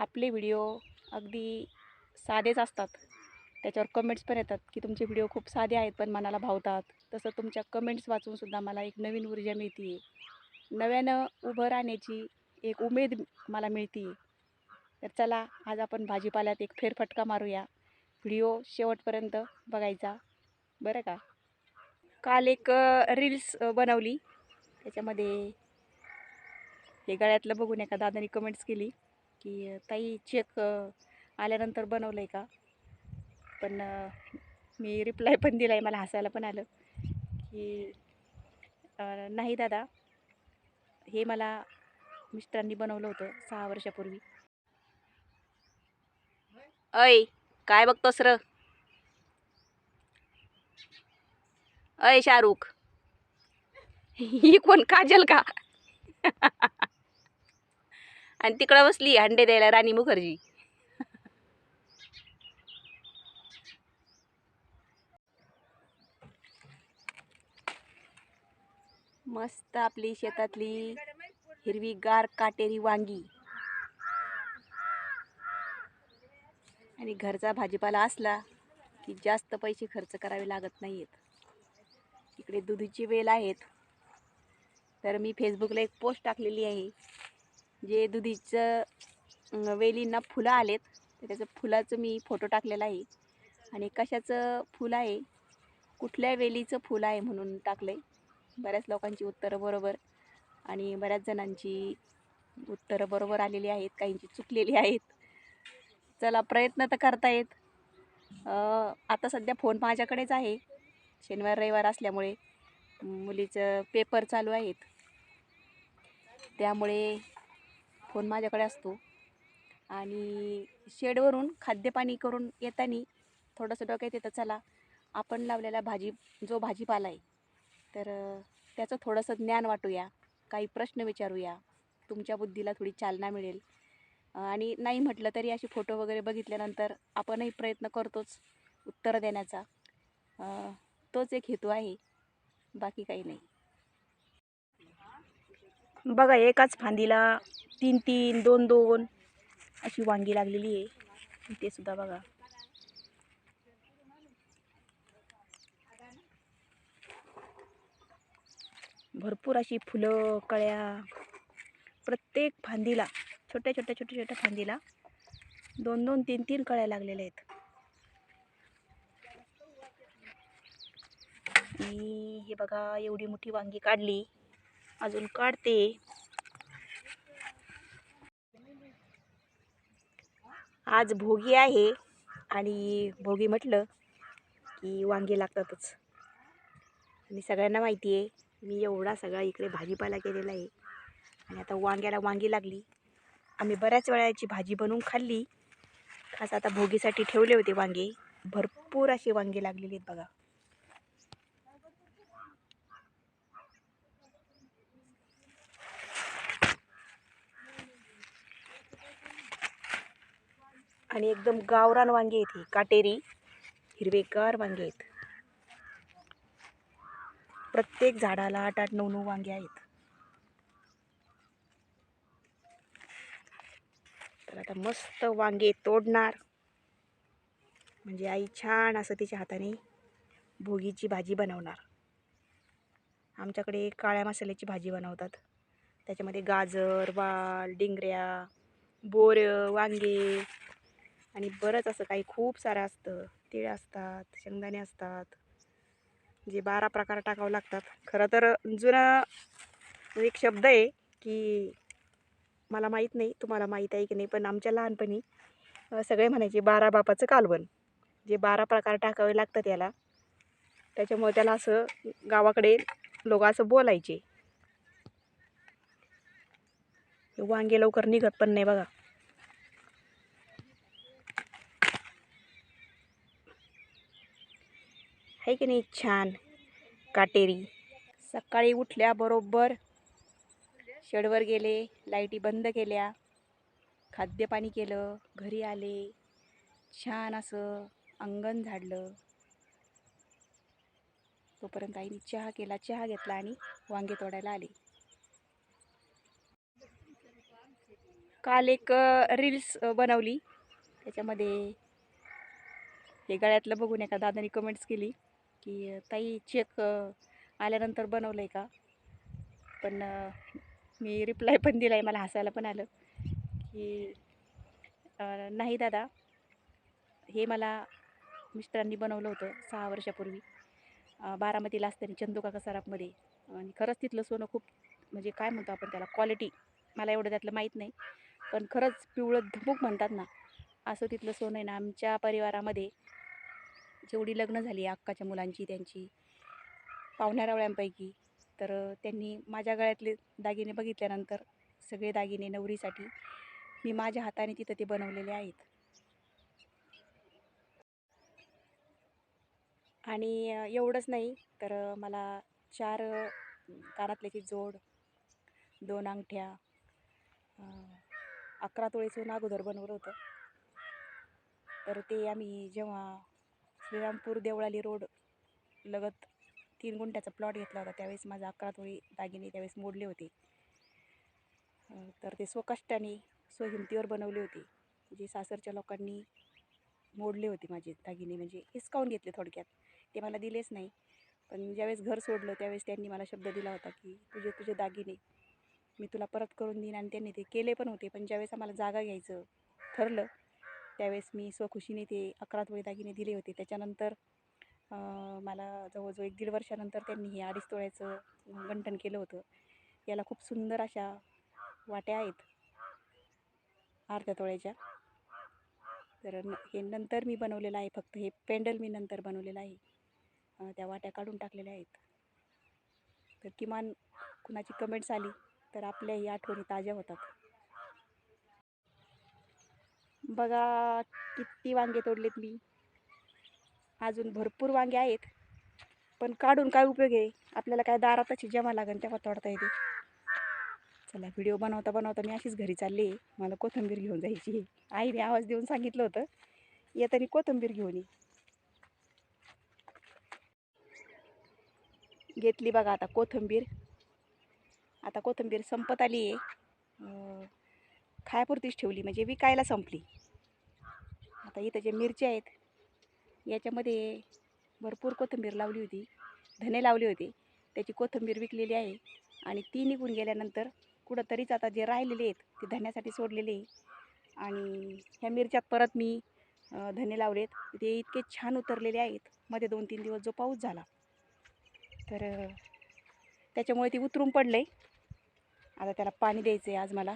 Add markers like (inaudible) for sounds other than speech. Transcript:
आपले व्हिडिओ अगदी साधेच असतात. त्याच्यावर कमेंट्स पण येतात की तुमचे व्हिडिओ खूप साधे आहेत पण मनाला भावतात. तसं तुमच्या कमेंट्स वाचूनसुद्धा मला एक नवीन ऊर्जा मिळते नव्यानं उभं राहण्याची एक उमेद मला मिळते तर चला आज आपण भाजीपाल्यात एक फेरफटका मारूया. व्हिडिओ शेवटपर्यंत बघायचा. बरं का? काल एक रील्स बनवली. त्याच्यामध्ये हे गळ्यातलं बघून एका दादाने कमेंट्स केली. की ताई चेक आल्यानंतर बनवलं आहे का? पण मी रिप्लाय पण दिला आहे मला हसायला पण आलं की नाही दादा हे मला मिस्टरांनी बनवलं होतं सहा वर्षापूर्वी. अय काय बघतोस र? अय शाहरुख. (laughs) ही कोण काजल का? (laughs) आणि तिकडं बसली हंडे द्यायला राणी मुखर्जी. मस्त आपली शेतातली हिरवीगार काटेरी वांगी. आणि घरचा भाजीपाला असला की जास्त पैसे खर्च करावे लागत नाहीत. इकडे दुधीची वेल आहेत. तर मी फेसबुकला एक पोस्ट टाकलेली आहे. जे दुधीचं वेलींना फुलं आलेत तर त्याचं फुलाचं मी फोटो टाकलेला आहे. आणि कशाचं फुलं आहे? कुठल्या वेलीचं फुलं आहे म्हणून टाकलं आहे बऱ्याच लोकांची उत्तरं बरोबर आणि बऱ्याच जणांची उत्तरं बरोबर आलेली आहेत काहींची चुकलेली आहेत. चला प्रयत्न तर करतायत. येत आता सध्या फोन माझ्याकडेच आहे. शनिवार रविवार असल्यामुळे मुलीचं पेपर चालू आहेत. त्यामुळे फोन माझ्याकडे असतो. आणि शेडवरून खाद्यपाणी करून येताना थोडंसं डोक्यात येतं चला आपण लावलेला भाजी जो भाजीपाला आहे तर त्याचं थोडंसं ज्ञान वाटूया काही प्रश्न विचारूया तुमच्या बुद्धीला थोडी चालना मिळेल. आणि नाही म्हटलं तरी असे फोटो वगैरे बघितल्यानंतर आपणही प्रयत्न करतोच उत्तर देण्याचा. तोच एक हेतू आहे बाकी काही नाही. बघा एकाच फांदीला तीन तीन दोन दोन अशी वांगी लागलेली आहे. ते सुद्धा बघा. भरपूर अशी फुलं कळ्या प्रत्येक फांदीला छोट्या छोट्या छोट्या छोट्या फांदीला दोन दोन तीन तीन कळ्या लागलेल्या आहेत. आणि हे बघा एवढी मोठी वांगी काढली. अजून काढते. आज भोगी आहे आणि भोगी म्हटलं की वांगे लागतातच. आणि सगळ्यांना माहिती आहे मी एवढा सगळा इकडे भाजीपाला केलेला आहे. आणि आता वांग्याला वांगी लागली. आम्ही बऱ्याच वेळाची भाजी बनवून खाल्ली. खास आता भोगीसाठी ठेवले होते वांगे. भरपूर असे वांगे लागलेली आहेत बघा. आणि एकदम गावरान वांगे आहेत ही. काटेरी हिरवेगार वांगे आहेत. प्रत्येक झाडाला आठ आठ नऊ नऊ वांगे आहेत. तर आता मस्त वांगे तोडणार. म्हणजे आई छान असं तिच्या हाताने भोगीची भाजी बनवणार. आमच्याकडे काळ्या मसाल्याची भाजी बनवतात. त्याच्यामध्ये गाजर वाल डिंगऱ्या बोरं वांगे आणि बरंच असं काही खूप सारं असतं. तिळ असतात शेंगदाणे असतात जे बारा प्रकार टाकावं लागतात. खरं तर जुना म्हणजे एक शब्द आहे की मला माहीत नाही तुम्हाला माहीत आहे की नाही पण आमच्या लहानपणी सगळे म्हणायचे बारा बापाचं कालवण. जे बारा प्रकार टाकावे लागतात याला त्याच्यामुळे त्याला असं गावाकडे लोक असं बोलायचे. वांगे लवकर निघत पण नाही बघा. आहे की नाही? छान. काटेरी. सकाळी उठल्याबरोबर शेडवर गेले लाईटी बंद केल्या खाद्यपाणी केलं घरी आले. छान असं अंगण झाडलं. तोपर्यंत आईने चहा केला चहा घेतला आणि वांगे तोडायला आले. काल एक रील्स बनवली. त्याच्यामध्ये हे गळ्यातलं बघून एका दादाने कमेंट्स केली. की ताई चेक आल्यानंतर बनवलं आहे का? पण मी रिप्लाय पण दिला आहे मला हसायला पण आलं की नाही दादा हे मला मिस्टरांनी बनवलं होतं सहा वर्षापूर्वी. बारामतीला असताना चंदुका सराफमध्ये आणि खरंच तिथलं सोनं खूप म्हणजे काय म्हणतो आपण त्याला क्वालिटी मला एवढं त्यातलं माहीत नाही. पण खरंच पिवळं धमूक म्हणतात ना असं तिथलं सोनं आहे ना आमच्या परिवारामध्ये जेवढी लग्न झाली अक्काच्या मुलांची त्यांची. पाहुण्यारावळ्यांपैकी तर त्यांनी माझ्या गळ्यातले दागिने बघितल्यानंतर सगळे दागिने नवरीसाठी मी माझ्या हाताने तिथं ते बनवलेले आहेत. आणि एवढंच नाही तर मला चार कानातल्याची जोड दोन अंगठ्या अकरा तोळीचं नागोदर अगोदर बनवलं होतं. तर ते आम्ही जेव्हा श्रीरामपूर देवळाली रोड लगत तीन गुंठ्याचा प्लॉट घेतला होता. त्यावेळेस माझा अकरा तोळी दागिने त्यावेळेस मोडले होते. तर ते स्वकष्टाने स्वहिमतीवर बनवले होते. जे सासरच्या लोकांनी मोडले होते माझे दागिने. म्हणजे हिसकावून घेतले थोडक्यात. ते मला दिलेच नाही. पण ज्यावेळेस घर सोडलं त्यावेळेस त्यांनी मला शब्द दिला होता की तुझे तुझे दागिने मी तुला परत करून देईन. आणि त्यांनी ते केले पण होते. पण ज्यावेळेस आम्हाला जागा घ्यायचं ठरलं त्यावेळेस मी स्वखुशीने ते अकरा तोळे दागिने दिले होते. त्याच्यानंतर मला जवळजवळ एक दीड वर्षानंतर त्यांनी हे अडीच तोळ्याचं गंठन केलं होतं. याला खूप सुंदर अशा वाट्या आहेत. अर्ध्या तोळ्याच्या. तर न हे नंतर मी बनवलेलं आहे. फक्त हे पेंडल मी नंतर बनवलेलं आहे. त्या वाट्या काढून टाकलेल्या आहेत. तर किमान कुणाची कमेंट्स आली तर आपल्याही आठवणी ताज्या होतात. बघा किती वांगे तोडलेत मी. अजून भरपूर वांगे आहेत पण काढून काय उपयोग आहे? आपल्याला काय दारातच जमा लागेल तेव्हा तोडता येते. चला व्हिडिओ बनवता बनवता मी अशीच घरी चालली आहे. मला कोथिंबीर घेऊन जायची आहे. आईने आवाज देऊन सांगितलं होतं येताना कोथिंबीर घेऊन ये. घेतली बघा आता कोथिंबीर. आता कोथिंबीर संपत आली आहे. खायापुरतीच ठेवली म्हणजे विकायला संपली. आता इथं जे मिरच्या आहेत याच्यामध्ये भरपूर कोथिंबीर लावली होती धने लावले होते. त्याची कोथिंबीर विकलेली आहे आणि ती निघून गेल्यानंतर कुठंतरीच आता जे राहिलेले आहेत ते धन्यासाठी सोडलेले आहे. आणि ह्या मिरच्यात परत मी धने धने लावलेत. ते इतके छान उतरलेले आहेत. मध्ये दोन तीन दिवस जो पाऊस झाला तर त्याच्यामुळे ती उतरून पडलं आहे आता त्याला पाणी द्यायचं आहे आज मला.